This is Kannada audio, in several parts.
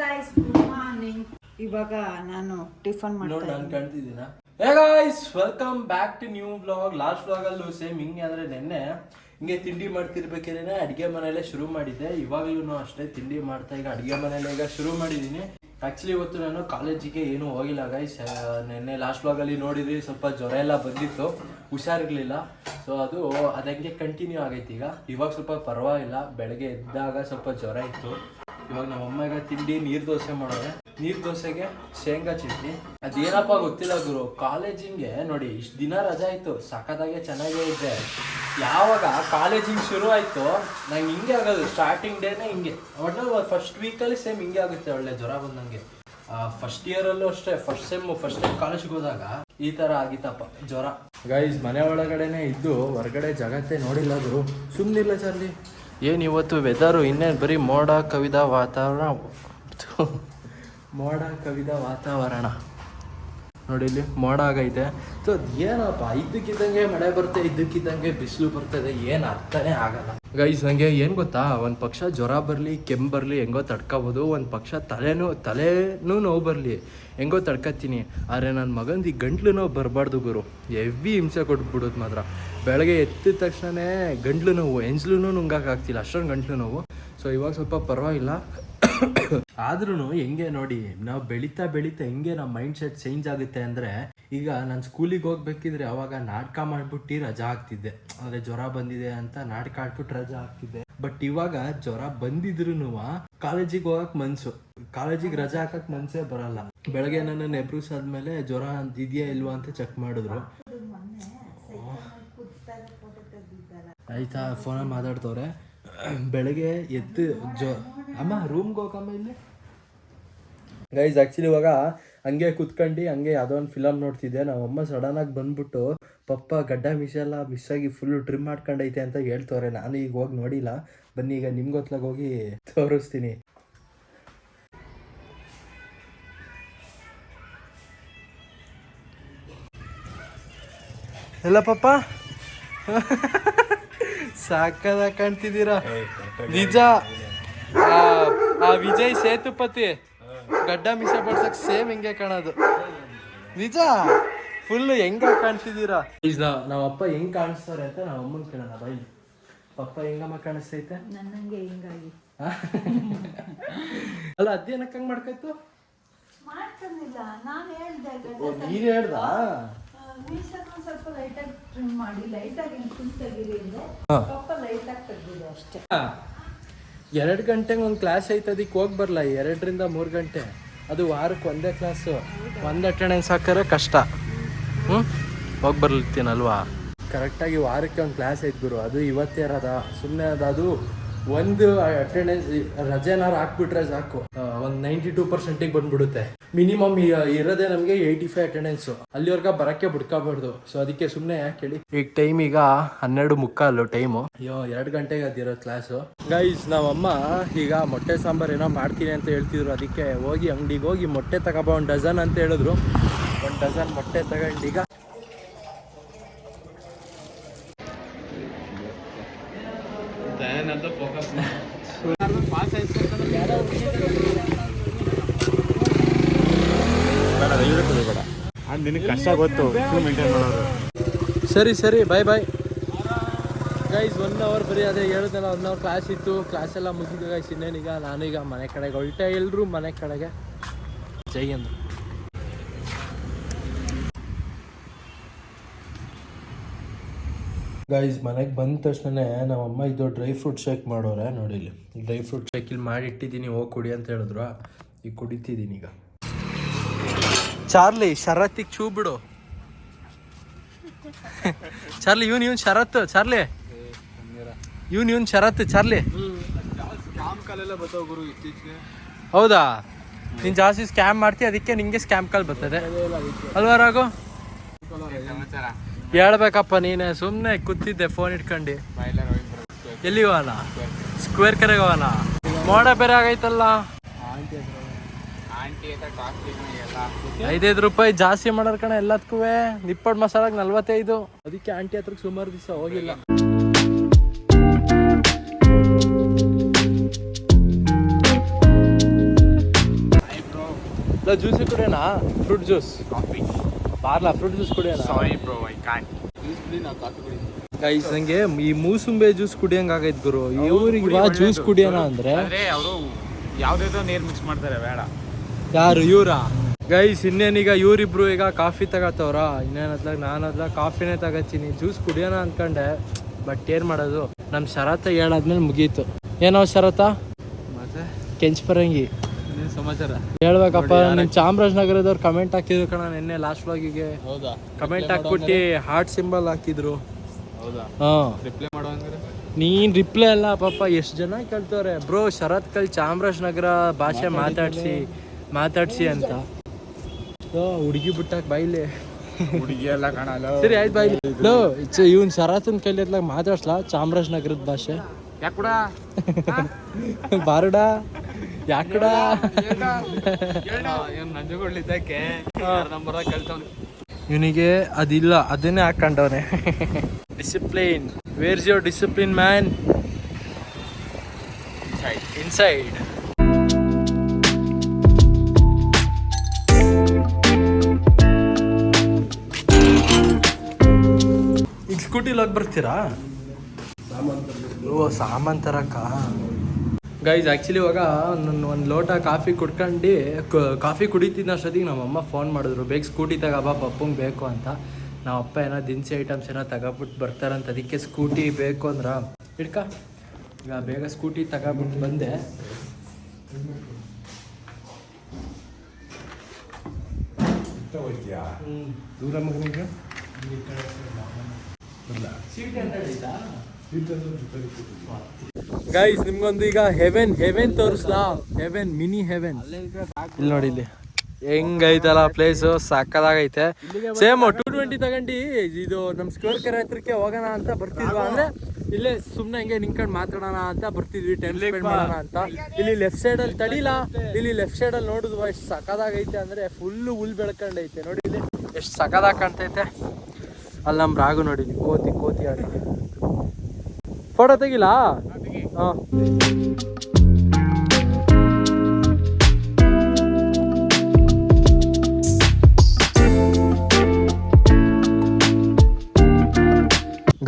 ಗಾಯ್ಸ್ ಗುಡ್ ಮಾರ್ನಿಂಗ್ ಇವಾಗ ನಾನು ಟಿಫನ್ ನೋಡ್ ನಾನು ಕಾಣ್ತಿದ್ದೀನ? Hey guys welcome back to new blog last blog ಅಲ್ಲೂ ಸೇಮ್ ಹಿಂಗೆ ಅಂದ್ರೆ ನೆನ್ನೆ ಹಿಂಗೆ ತಿಂಡಿ ಮಾಡ್ತಿರ್ಬೇಕಾದ್ರೆ ಅಡಿಗೆ ಮನೆಯಲ್ಲೇ ಶುರು ಮಾಡಿದ್ದೆ. ಇವಾಗಲೂ ಅಷ್ಟೇ ತಿಂಡಿ ಮಾಡ್ತಾ ಈಗ ಅಡಿಗೆ ಮನೆಯಲ್ಲೇ ಈಗ ಶುರು ಮಾಡಿದ್ದೀನಿ. ಆ್ಯಕ್ಚುಲಿ ಇವತ್ತು ನಾನು ಕಾಲೇಜಿಗೆ ಏನೂ ಹೋಗಿಲ್ಲ ಗೈಸ್ ನೆನ್ನೆ ಲಾಸ್ಟ್ ವ್ಲಾಗಲ್ಲಿ ನೋಡಿದ್ರಿ ಸ್ವಲ್ಪ ಜ್ವರ ಎಲ್ಲ ಬಂದಿತ್ತು. ಹುಷಾರಿರ್ಲಿಲ್ಲ. ಸೊ ಅದು ಅದಂಗೆ ಕಂಟಿನ್ಯೂ ಆಗೈತೆ ಈಗ. ಇವಾಗ ಸ್ವಲ್ಪ ಪರವಾಗಿಲ್ಲ. ಬೆಳಗ್ಗೆ ಎದ್ದಾಗ ಸ್ವಲ್ಪ ಜ್ವರ ಇತ್ತು. ಇವಾಗ ನಮ್ಮ ಅಮ್ಮಗ ತಿಂಡಿ ನೀರ್ ದೋಸೆ ಮಾಡೋರೆ. ನೀರ್ ದೋಸೆಗೆ ಶೇಂಗಾ ಚಟ್ನಿ. ಅದೇನಪ್ಪ ಗೊತ್ತಿಲ್ಲ ಗುರು, ಕಾಲೇಜಿಂಗೆ ನೋಡಿ ಇಷ್ಟು ದಿನ ರಜಾ ಇತ್ತು, ಸಖತ್ತಾಗೆ ಚೆನ್ನಾಗೇ ಇದ್ದೆ. ಯಾವಾಗ ಕಾಲೇಜಿಂಗ್ ಶುರು ಆಯ್ತು, ನಂಗೆ ಹಿಂಗೆ ಆಗೋದು ಸ್ಟಾರ್ಟಿಂಗ್ ಡೇನೇ ಹಿಂಗೆ. ಒಟ್ಟು ಫಸ್ಟ್ ವೀಕಲ್ಲಿ ಸೇಮ್ ಹಿಂಗೆ ಆಗುತ್ತೆ, ಒಳ್ಳೆ ಜ್ವರ ಬಂದಂಗೆ. ಫಸ್ಟ್ ಇಯರಲ್ಲೂ ಅಷ್ಟೇ ಫಸ್ಟ್ ಸೆಮ್ ಫಸ್ಟ್ ಟೈಮ್ ಕಾಲೇಜ್ಗೆ ಹೋದಾಗ ಈ ಥರ ಆಗಿತ್ತಪ್ಪ, ಜ್ವರ. ಗೈಸ್ ಮನೆ ಒಳಗಡೆನೆ ಇದ್ದು ಹೊರಗಡೆ ಜಗತ್ತೇ ನೋಡಿಲ್ಲ ಗುರು. ಸುಮ್ಮನಿಲ್ಲ ಚಾರ್ಲಿ. ಏನು ಇವತ್ತು ವೆದರು ಇನ್ನೇನು ಬರೀ ಮೋಡ ಕವಿದ ವಾತಾವರಣ? ಮೋಡ ಕವಿದ ವಾತಾವರಣ. ನೋಡಿ ಇಲ್ಲಿ ಮೋಡ ಆಗೈತೆ ಸೊ ಏನಪ್ಪ, ಇದ್ದಕ್ಕಿದ್ದಂಗೆ ಮಳೆ ಬರುತ್ತೆ ಇದ್ದಕ್ಕಿದ್ದಂಗೆ ಬಿಸಿಲು ಬರ್ತದೆ ಏನು ಅರ್ಥನೇ ಆಗಲ್ಲ. ಗೈಸ್ ನನಗೆ ಏನು ಗೊತ್ತಾ? ಒಂದು ಪಕ್ಷ ಜ್ವರ ಬರಲಿ, ಕೆಮ್ಮು ಬರಲಿ, ಹೆಂಗೋ ತಡ್ಕೋಬೋದು, ಒಂದು ಪಕ್ಷ ತಲೆನೂ ತಲೆನೂ ನೋವು ಬರಲಿ, ಹೆಂಗೋ ತಡ್ಕತ್ತೀನಿ ಆದರೆ ನನ್ನ ಮಗಂದು ಈ ಗಂಟ್ಲು ನೋವು ಬರಬಾರ್ದು ಗುರು. ಹೆವಿ ಹಿಂಸೆ ಕೊಟ್ಬಿಡೋದು ಮಾತ್ರ. ಬೆಳಗ್ಗೆ ಎತ್ತಿದ ತಕ್ಷಣವೇ ಗಂಟ್ಲು ನೋವು ಎಂಜ್ಲು ನುಂಗಾಕಾಗ್ತಿಲ್ಲ ಅಷ್ಟೊಂದು ಗಂಟ್ಲು ನೋವು. ಸೊ ಇವಾಗ ಸ್ವಲ್ಪ ಪರವಾಗಿಲ್ಲ. ಆದ್ರೂ ಹೆಂಗೆ ನೋಡಿ ನಾವು ಬೆಳೀತಾ ಬೆಳೀತಾ ಹೆಂಗೆ ನಮ್ಮ ಮೈಂಡ್ ಸೆಟ್ ಚೇಂಜ್ ಆಗುತ್ತೆ ಅಂದ್ರೆ ಈಗ ನಾನು ಸ್ಕೂಲಿಗೆ ಹೋಗ್ಬೇಕಿದ್ರೆ ಅವಾಗ ನಾಟಕ ಮಾಡ್ಬಿಟ್ಟು ರಜಾ ಆಗ್ತಿದ್ದೆ ಅಂದ್ರೆ ಜ್ವರ ಬಂದಿದೆ ಅಂತ ನಾಟಕ ಆಡ್ಬಿಟ್ಟು ರಜಾ ಆಗ್ತಿದ್ದೆ ಬಟ್ ಇವಾಗ ಜ್ವರ ಬಂದಿದ್ರು ಕಾಲೇಜಿಗೆ ಹೋಗಕ್ ಮನ್ಸು. ಕಾಲೇಜಿಗೆ ರಜಾ ಹಾಕಕ್ ಮನ್ಸೇ ಬರಲ್ಲ. ಬೆಳಗ್ಗೆ ನನ್ನ ನೆಬ್ರಿಸಾದ್ಮೇಲೆ ಜ್ವರ ಇದೆಯಾ ಇಲ್ವಾ ಅಂತ ಚೆಕ್ ಮಾಡಿದ್ರು. ಆಯ್ತಾ ಫೋನಲ್ಲಿ ಮಾತಾಡ್ತವ್ರೆ. ಬೆಳಗ್ಗೆ ಎದ್ದು ಜೊ ಅಮ್ಮ ರೂಮ್ಗೆ ಹೋಗಮ್ಮ ಇಲ್ಲಿ. ಗೈಸ್ ಆ್ಯಕ್ಚುಲಿ ಇವಾಗ ಹಂಗೆ ಕುತ್ಕೊಂಡು ಹಂಗೆ ಯಾವುದೋ ಒಂದು ಫಿಲಮ್ ನೋಡ್ತಿದ್ದೆ. ನಮ್ಮಮ್ಮ ಸಡನ್ನಾಗಿ ಬಂದ್ಬಿಟ್ಟು ಪಪ್ಪ ಗಡ್ಡ ಮಿಸ್ ಎಲ್ಲ ಮಿಸ್ ಆಗಿ ಫುಲ್ ಟ್ರಿಮ್ ಮಾಡ್ಕೊಂಡೈತೆ ಅಂತ ಹೇಳ್ತವ್ರೆ. ನಾನು ಈಗ ಹೋಗಿ ನೋಡಿಲ್ಲ. ಬನ್ನಿ ಈಗ ನಿಮ್ಗೊತ್ಲಾಗ ಹೋಗಿ ತೋರಿಸ್ತೀನಿ. ಎಲ್ಲ ಪಪ್ಪ? ಸಾಕದ ಕಾಣ್ತಿದ್ದೀರಾ? ನಿಜ? ಆ ವಿಜಯ್ ಸೇತುಪತಿ ಗಡ್ಡ ಮಿಸ ಬಡ್ಸಕ್ ಸೇಮ್ ಹಿಂಗೆ ಕಾಣೋದು. ನಿಜ? ಫುಲ್ ಹೆಂಗ ಕಾಣ್ತಿದ್ದೀರಾ? ಈಗ ನಾವ್ ಅಪ್ಪ ಹೆಂಗ್ ಕಾಣಿಸ್ತಾರೆ ಅಂತ ನಾವ್ ಅಮ್ಮನ್ ಕೇಳೋಣ ಬೈ ಪಪ್ಪ ಹೆಂಗಮ್ಮ ಕಾಣಿಸ್ತೈತೆ? ನನ್ನಂಗೆ ಹಿಂಗಾಗಿ? ಅಲ್ಲ ಅದೇನಕ್ಕೆ ಹಂಗ್ ಮಾಡ್ಕೈತು ಮಾಡ್ಕೊಂಡಿಲ್ಲ. ನಾನು ಹೇಳ್ದೆ ಓ ನೀನ್ ಹೇಳ್ದ? ಮೀಸನ್ನು ಸ್ವಲ್ಪ ಲೈಟಾಗಿ ಟ್ರಿಮ್ ಮಾಡಿ. ಲೈಟಾಗಿ ಫುಲ್ ತೆಗೀರಿ ಅಂದ್ರೆ ಸ್ವಲ್ಪ ಲೈಟಾಗಿ ತೆಗ್ದಿದೆ ಅಷ್ಟೇ. ಎರಡು ಗಂಟೆಗೆ ಒಂದು ಕ್ಲಾಸ್ ಐತೆ, ಅದಕ್ಕೆ ಹೋಗಿ ಬರಲ್ಲ ಎರಡರಿಂದ ಮೂರು ಗಂಟೆ. ಅದು ವಾರಕ್ಕೆ ಒಂದೇ ಕ್ಲಾಸು ಒಂದು ಅಟೆಂಡೆನ್ಸ್ ಹಾಕೋರೆ ಕಷ್ಟ. ಹ್ಞೂ ಹೋಗಿ ಬರ್ಲಿತ್ತೀನಲ್ವಾ? ಕರೆಕ್ಟಾಗಿ ವಾರಕ್ಕೆ ಒಂದು ಕ್ಲಾಸ್ ಐತೆ ಗುರು. ಅದು ಇವತ್ತೇ ಇರೋದ? ಸುಮ್ಮನೆ ಅದು ಅದು ಒಂದು ಅಟೆಂಡೆನ್ಸ್ ರಜೆನಾರು ಹಾಕ್ಬಿಟ್ರೆ ಸಾಕು. ಒಂದು ನೈಂಟಿ ಟೂ ಪರ್ಸೆಂಟಿಗೆ ಬಂದ್ಬಿಡುತ್ತೆ ಮಿನಿಮಮ್ ಇರೋದೇ ನಮಗೆ ಏಯ್ಟಿ ಫೈವ್ ಅಟೆಂಡೆನ್ಸು ಅಲ್ಲಿವರೆಗೆ ಬರೋಕ್ಕೆ ಬಿಡ್ಕೋಬಾರ್ದು. ಸೊ ಅದಕ್ಕೆ ಸುಮ್ಮನೆ ಯಾಕೆ ಹೇಳಿ? ಈಗ ಟೈಮ್ ಈಗ ಹನ್ನೆರಡು ಮುಕ್ಕಾಲು ಟೈಮು ಅಯ್ಯೋ ಎರಡು ಗಂಟೆಗೆ ಅದಿರೋ ಕ್ಲಾಸು ಗೈಸ್ ನಮ್ಮಮ್ಮ ಈಗ ಮೊಟ್ಟೆ ಸಾಂಬಾರು ಏನೋ ಮಾಡ್ತೀನಿ ಅಂತ ಹೇಳ್ತಿದ್ರು. ಅದಕ್ಕೆ ಹೋಗಿ ಅಂಗಡಿಗೆ ಹೋಗಿ ಮೊಟ್ಟೆ ತಗೊಬ ಒಂದು ಡಜನ್ ಅಂತ ಹೇಳಿದ್ರು. ಒಂದು ಡಜನ್ ಮೊಟ್ಟೆ ತಗೊಂಡು ಈಗ ನಿನಗೆ ಕಷ್ಟ ಗೊತ್ತು ಮೇಂಟೈನ್ ಮಾಡೋದು ಸರಿ ಸರಿ bye bye guys one hour ಬರೀ ಅದೇ ಹೇಳಿದ್ನಲ್ಲ ಒನ್ ಅವರ್ ಕ್ಲಾಸ್ ಇತ್ತು ಕ್ಲಾಸ್ ಎಲ್ಲ ಮುಗಿದು ಗೈಸ್ ಇನ್ನೇನೀಗ? ನಾನೀಗ ಮನೆ ಕಡೆಗೆ ಹೊಲ್ಟೆ ಎಲ್ಲರೂ ಮನೆ ಕಡೆಗೆ. ಜೈ ಅಂದ್ರು ಗೈಸ್ ಮನೆಗೆ ಬಂದ ತಕ್ಷಣ ನಮ್ಮಮ್ಮ ಇದು ಡ್ರೈ ಫ್ರೂಟ್ ಶೇಕ್ ಮಾಡೋರೆ ನೋಡಿಲಿ ಇಲ್ಲಿ. ಡ್ರೈ ಫ್ರೂಟ್ ಶೇಕ್ ಇಲ್ಲಿ ಮಾಡಿಟ್ಟಿದ್ದೀನಿ ಹೋಗಿ ಕುಡಿ ಅಂತ ಹೇಳಿದ್ರು. ಈಗ ಕುಡಿತಿದ್ದೀನಿ ಈಗ. ಚಾರ್ಲಿ, ಶರತ್ತಿಗೆ ಚೂ ಬಿಡು. ಚಾರ್ಲಿ, ಇವನ್ ಇವನ್ ಶರತ್ ಚಾರ್ಲಿ. ಇವನ್ ಇವನ್ ಶರತ್ ಚಾರ್ಲಿ. ಹೌದಾ? ನೀನ್ ಜಾಸ್ತಿ ಸ್ಕ್ಯಾಮ್ ಮಾಡ್ತೀಯ, ಅದಕ್ಕೆ ನಿಂಗೆ ಸ್ಕ್ಯಾಮ್ ಕಾಲ್ ಬರ್ತದೆ. ಅಲ್ವಾ ರಾಘು? ಹೇಳ್ಬೇಕಪ್ಪ ನೀನೆ ಸುಮ್ಮನೆ ಕೂತಿದ್ದೆ ಫೋನ್ ಇಟ್ಕೊಂಡು. ಎಲ್ಲಿ ಹೋಗೋಣ? ಸ್ಕ್ವೇರ್ ಕರೆಗೆ ಹೋಗೋಣ? ಮೋಡ ಬೇರೆ ಆಗೈತಲ್ಲ. ಐದೈದು ರೂಪಾಯಿ ಜಾಸ್ತಿ ಮಾಡೋರ್ ಕಣ ಎಲ್ಲದಕ್ಕೂ ನಿಪ್ಪಡ್ ಮಸಾಲಾಗ ನಲ್ವತ್ತೈದು. ಅದಕ್ಕೆ ಆಂಟಿ ಹತ್ರಕ್ಕೆ ಸುಮಾರು ದಿವಸ ಹೋಗಿಲ್ಲ. ಜ್ಯೂಸ್ ಕುಡಿಯೋಣ? ಫ್ರೂಟ್ ಜ್ಯೂಸ್ ಕಾಫಿ ಬಾರ್ಲಾ ಫ್ರೂಟ್ ಜ್ಯೂಸ್ ಕುಡಿಯೋಣ? Sorry bro I can't juice ಕುಡಿ ನಾವು ಕಾಫಿ ಕುಡಿ ಗೈಸ್ ನಂಗೆ ಈ ಮೂಸುಂಬೆ ಜ್ಯೂಸ್ ಕುಡಿಯಂಗ್ ಆಗೈತ್ ಗುರು. ಇವ್ರಿಗೆ ಜ್ಯೂಸ್ ಕುಡಿಯೋಣ ಅಂದ್ರೆ ಅವರು ಯಾವ್ದೇದೋ ನೀರ್ ಮಿಕ್ಸ್ ಮಾಡ್ತಾರೆ ಬೇಡ. ಯಾರು ಇವ್ರಾ? ಗೈಸ್ ಇನ್ನೇನೀಗ ಇವರಿಬ್ರು ಈಗ ಕಾಫಿ ತಗತ್ತವ್ರ ಇನ್ನೇನದ್ಲ ನಾನು ಅದ್ಲಾಗ ಕಾಫಿನೇ ತಗತ್ತೀನಿ ಜ್ಯೂಸ್ ಕುಡಿಯೋಣ ಅನ್ಕೊಂಡೆ. ಬಟ್ ಏನ್ ಮಾಡೋದು? ನಮ್ ಶರತ್ ಹೇಳಾದ್ಮೇಲೆ ಮುಗೀತು. ಏನೋ ಶರತ? ಮತ್ತೆ? ಕೆಂಚ್ ಪರಂಗಿ. ಸಮಾಚಾರ? ಹೇಳ್ಬೇಕಪ್ಪ ನಿಮ್ ಚಾಮರಾಜನಗರದವ್ರು ಕಮೆಂಟ್ ಹಾಕಿದ್ರು ಕಣ ನಿನ್ನೆ ಲಾಸ್ಟ್ ವ್ಲಾಗಿಗೆ ಹೌದಾ? ಕಮೆಂಟ್ ಹಾಕ್ಬಿಟ್ಟು ಹಾರ್ಟ್ ಸಿಂಬಲ್ ಹಾಕಿದ್ರು. ಹೌದಾ? ಹಾ. ರಿಪ್ಲೈ ಮಾಡೋ ನೀನ್ ರಿಪ್ಲೈ ಅಲ್ಲ ಪಾಪ ಎಷ್ಟು ಜನ ಕೇಳ್ತವ್ರೆ? ಬ್ರೋ ಶರತ್ ಕಲ್ ಚಾಮರಾಜನಗರ ಭಾಷೆ ಮಾತಾಡ್ಸಿ. ಮಾತಾಡ್ಸಿ ಅಂತ. ಹುಡುಗಿ ಬಿಟ್ಟಾಕ್ ಬಾಯ್ಲಿ. ಹುಡುಗಿ ಎಲ್ಲ ಕಾಣಲ್ಲ. ಸರಿ ಆಯ್ತು ಬಾಯ್ಲಿ ಲೋ ಇವನ್ ಸರಾಸನ್ ಕೈಲಿ ಎತ್ಲಾಗ ಮಾತಾಡ್ಸ್ಲಾ ಚಾಮರಾಜನಗರದ ಭಾಷೆ. ಯಾಕುಡ? ಬಾರುಡ? ಯಾಕುಡ? ಏನ್ ನಂಜುಗಳಿದ್ದಕ್ಕೆ ನಂಬರ್ ಕಲ್ತವ್ನು ಇವನಿಗೆ ಅದಿಲ್ಲ ಅದನ್ನೇ ಹಾಕೊಂಡವನೆ. Discipline where's your discipline man inside ಸ್ಕೂಟಿಲಿ ಹೋಗಿ ಬರ್ತೀರಾ? ಓ ಸಾಮಾನ್ ತರಕ ಗೈಸ್ ಆ್ಯಕ್ಚುಲಿ ಇವಾಗ ನನ್ನ ಒಂದು ಲೋಟ ಕಾಫಿ ಕುಡ್ಕೊಂಡು ಕಾಫಿ ಕುಡಿತಿದ್ದ ಅಷ್ಟೊತ್ತಿಗೆ ನಮ್ಮಮ್ಮ ಫೋನ್ ಮಾಡಿದ್ರು. ಬೇಗ ಸ್ಕೂಟಿ ತಗೋಬಾ ಪಪ್ಪಂಗೆ ಬೇಕು ಅಂತ. ನಮ್ಮ ಅಪ್ಪ ಏನೋ ದಿನಸಿ ಐಟಮ್ಸ್ ಏನೋ ತಗೊಬಿಟ್ಟು ಬರ್ತಾರಂತ. ಅದಕ್ಕೆ ಸ್ಕೂಟಿ ಬೇಕು ಅಂದ್ರ. ಇಡ್ಕ. ಈಗ ಬೇಗ ಸ್ಕೂಟಿ ತಗೊಬಿಟ್ಟು ಬಂದೆ. ಹ್ಮ್. ದೂರ ಮಗನಿಗೆ? ಗೈಸ್ ನಿಮ್ಗೊಂದು ಈಗ ಹೆವೆನ್ ಹೆವೆನ್ ತೋರಿಸ್ಲಾ? ಹೆವೆನ್ ಮಿನಿ ಹೆವೆನ್ ಇಲ್ಲಿ ನೋಡಿ ಇಲ್ಲಿ. ಹೆಂಗೈತಲ್ಲ ಪ್ಲೇಸ್ ಸಕ್ಕದಾಗೈತೆ. ಸೇಮ್ ಟೂ ಟ್ವೆಂಟಿ ತಗೊಂಡು. ಇದು ನಮ್ ಸ್ಕೋರ್ ಕೆರೆ ಹತ್ರಕ್ಕೆ ಹೋಗೋಣ ಅಂತ ಬರ್ತಿದ್ವಾ. ಅಂದ್ರೆ ಇಲ್ಲೇ ಸುಮ್ನೆ ಹಂಗೆ ನಿಂತ್ಕೊಂಡು ಮಾತಾಡೋಣ ಅಂತ ಬರ್ತಿದ್ವಿ. ಟೈಮ್ ಸ್ಪೆಂಡ್ ಮಾಡೋಣ ಅಂತ. ಇಲ್ಲಿ ಲೆಫ್ಟ್ ಸೈಡ್ ಅಲ್ಲಿ ತಡಿಲ್ಲ ಇಲ್ಲಿ ಲೆಫ್ಟ್ ಸೈಡ್ ಅಲ್ಲಿ ನೋಡಿದ್ವಾ ಎಷ್ಟು ಸಕ್ಕದಾಗೈತೆ ಅಂದ್ರೆ ಫುಲ್ ಹುಲ್ ಬೆಳ್ಕೊಂಡೈತೆ. ನೋಡಿ ಇಲ್ಲಿ ಎಷ್ಟು ಸಕ್ಕದಾಗಿ ಕಾಣ್ತೈತೆ. ಅಲ್ಲಿ ನಮ್ಮ ರಾಗು ನೋಡಿ ಕೋತಿ ಕೋತಿ ಆಟ. ಫೋಟೋ ತೆಗಿಲಾ? ಹಾಂ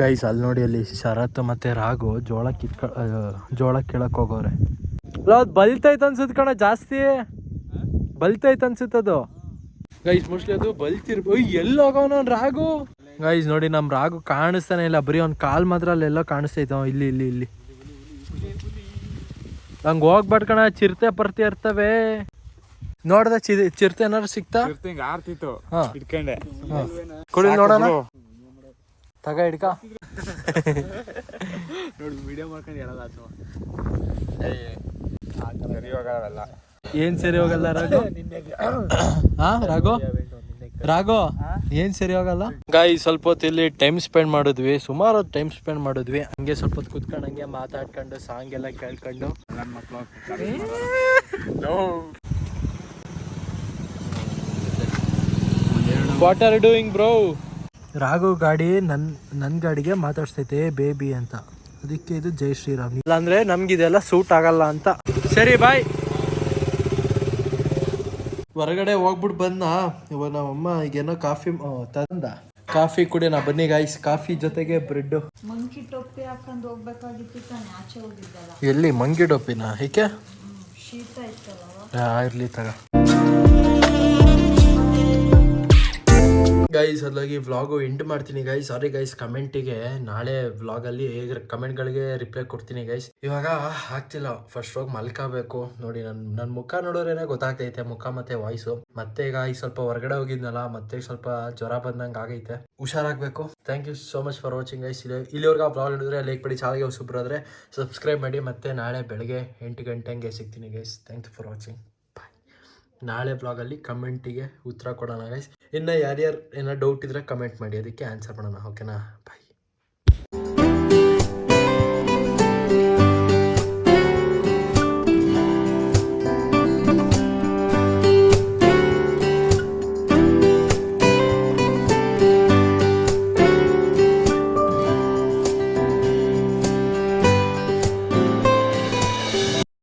ಗೈಸ್ ಅಲ್ಲಿ ನೋಡಿ ಅಲ್ಲಿ ಶರತ್ ಮತ್ತೆ ರಾಗು ಜೋಳ ಕಿತ್ಕ ಆ, ಜೋಳ ಕೇಳಕ್ ಹೋಗೋರೆ. ಅಲ್ಲ ಅದು ಬಲ್ತೈತೆ ಅನ್ಸುತ್ತೆ ಕಣ ಜಾಸ್ತಿ. ಬಲ್ತೈತೆ ಅನ್ಸುತ್ತದು ಗೈಸ್ ಮೋಸ್ಟ್ಲಿ ಅದು ಬಲ್ತಿರ್ಬೋ ಎಲ್ಲಿ ಹೋಗೋನ ರಾಗು ಗೈಸ್ ನೋಡಿ ನಮ್ ರಾಗು ಕಾಣಿಸ್ತಾನೆ ಇಲ್ಲ. ಬರೀ ಒಂದು ಕಾಲ್ ಮಾತ್ರ ಅಲ್ಲೆಲ್ಲ ಕಾಣಿಸ್ತೈತೆ. ಅವ ಇಲ್ಲಿ ಇಲ್ಲಿ ಇಲ್ಲಿ. ಹಂಗೆ ಹೋಗ್ಬಾಡ್ಕಣ ಕಣ ಚಿರತೆ ಪರ್ತಿ ಇರ್ತವೆ. ನೋಡದ ಚಿರ್ತೆ ಚಿರತೆ ಏನಾರು ಸಿಕ್ತಾ? ಹಿಂಗ ಆರ್ತಿತ್ತು. ಕೊಡಿ ನೋಡೋಣ. ತಗ ಹಿಡ್ಕ. ನೋಡಿ ವಿಡಿಯೋ ಮಾಡ್ಕೊಂಡು ಹೇಳಲ್ಲ ಸರಿ ಹೋಗಲ್ಲ. ಏನ್ ಸರಿ ಹೋಗಲ್ಲ ರಾಘು ಹಾ ರಾಘು ರಾಘು ಏನ್ ಸರಿ ಹೋಗಲ್ಲ? ಗಾಯ್ ಸ್ವಲ್ಪ ಹೊತ್ತು ಇಲ್ಲಿ ಟೈಮ್ ಸ್ಪೆಂಡ್ ಮಾಡಿದ್ವಿ. ಸುಮಾರು ಟೈಮ್ ಸ್ಪೆಂಡ್ ಮಾಡಿದ್ವಿ. ಹಂಗೆ ಸ್ವಲ್ಪ ಹೊತ್ತು ಕುತ್ಕೊಂಡು ಹಂಗೆ ಮಾತಾಡ್ಕೊಂಡು ಸಾಂಗ್ ಎಲ್ಲ ಕೇಳ್ಕೊಂಡು. What are doing bro Raghu ಗಾಡಿ ನನ್ ನನ್ ಗಾಡಿಗೆ ಮಾತಾಡ್ಸ್ತೈತೆ ಬೇಬಿ ಅಂತ. ಅದಕ್ಕೆ ಇದು ಜೈ ಶ್ರೀರಾಮ್. ಇಲ್ಲಾಂದ್ರೆ ನಮ್ಗಿದೆಲ್ಲ ಸೂಟ್ ಆಗಲ್ಲ ಅಂತ. ಸರಿ ಬಾಯ್ ಹೊರಗಡೆ ಹೋಗ್ಬಿಟ್ಟು ಬಂದ ಇವಾಗ ನಮ್ಮಮ್ಮ ಈಗೇನೋ ಕಾಫಿ ತಂದ. ಕಾಫಿ ಕುಡಿಯೋಣ ಬನ್ನಿ ಗಾಯ್ಸ್ ಕಾಫಿ ಜೊತೆಗೆ ಬ್ರೆಡ್ ಮಂಕಿ ಟೊಪ್ಪಿ ಹಾಕೊಂಡು ಹೋಗ್ಬೇಕಾಗಿತ್ತು ತಾನೆ ಆಚೆ ಹೋಗಿದ್ದಲ್ಲ. ಎಲ್ಲಿ? ಮಂಗಿ ಟೊಪ್ಪಿನ? ಏಕೆ? ಶೀತ ಇತ್ತಲ್ಲ ಇರ್ಲಿ ತಗ. ಗೈಸ್ ಅದಾಗಿ ವ್ಲಾಗು ಎಂಡ್ ಮಾಡ್ತೀನಿ ಗೈಸ್ ಸಾರಿ ಗೈಸ್ ಕಮೆಂಟಿಗೆ ನಾಳೆ ವ್ಲಾಗಲ್ಲಿ ಕಮೆಂಟ್ಗಳಿಗೆ ರಿಪ್ಲೈ ಕೊಡ್ತೀನಿ ಗೈಸ್ ಇವಾಗ ಆಗ್ತಿಲ್ಲ. ಫಸ್ಟ್ ಹೋಗಿ ಮಲ್ಕೋಬೇಕು. ನೋಡಿ ನನ್ನ ನನ್ನ ಮುಖ ನೋಡೋರೇನೆ ಗೊತ್ತಾಗ್ತೈತೆ. ಮುಖ ಮತ್ತೆ ವಾಯ್ಸು ಮತ್ತೆ ಈಗ ಈ ಸ್ವಲ್ಪ ಹೊರಗಡೆ ಹೋಗಿದ್ನಲ್ಲ, ಮತ್ತೆ ಸ್ವಲ್ಪ ಜ್ವರ ಬಂದಂಗೆ ಆಗೈತೆ. ಹುಷಾರಾಗಬೇಕು. Thank you so much for watching guys ಇಲ್ಲಿ, ಇಲ್ಲಿವರೆಗೆ ಆ ವ್ಲಾಗ್ ನೋಡಿದ್ರೆ ಲೈಕ್ ಮಾಡಿ ಚಾನಲ್ಗೆ ಹೊಸಬ್ರಾದ್ರೆ ಸಬ್ಸ್ಕ್ರೈಬ್ ಮಾಡಿ, ಮತ್ತೆ ನಾಳೆ ಬೆಳಗ್ಗೆ ಎಂಟು ಗಂಟೆ ಹಂಗೆ ಸಿಗ್ತೀನಿ guys thank you for watching ನಾಳೆ ಬ್ಲಾಗಲ್ಲಿ ಕಮೆಂಟಿಗೆ ಉತ್ತರ ಕೊಡೋಣ ಗೈಸ್ ಇನ್ನು ಯಾರ್ಯಾರು ಏನೋ ಡೌಟ್ ಇದ್ದರೆ ಕಮೆಂಟ್ ಮಾಡಿ, ಅದಕ್ಕೆ ಆನ್ಸರ್ ಮಾಡೋಣ ಓಕೆನಾ ಬಾಯ್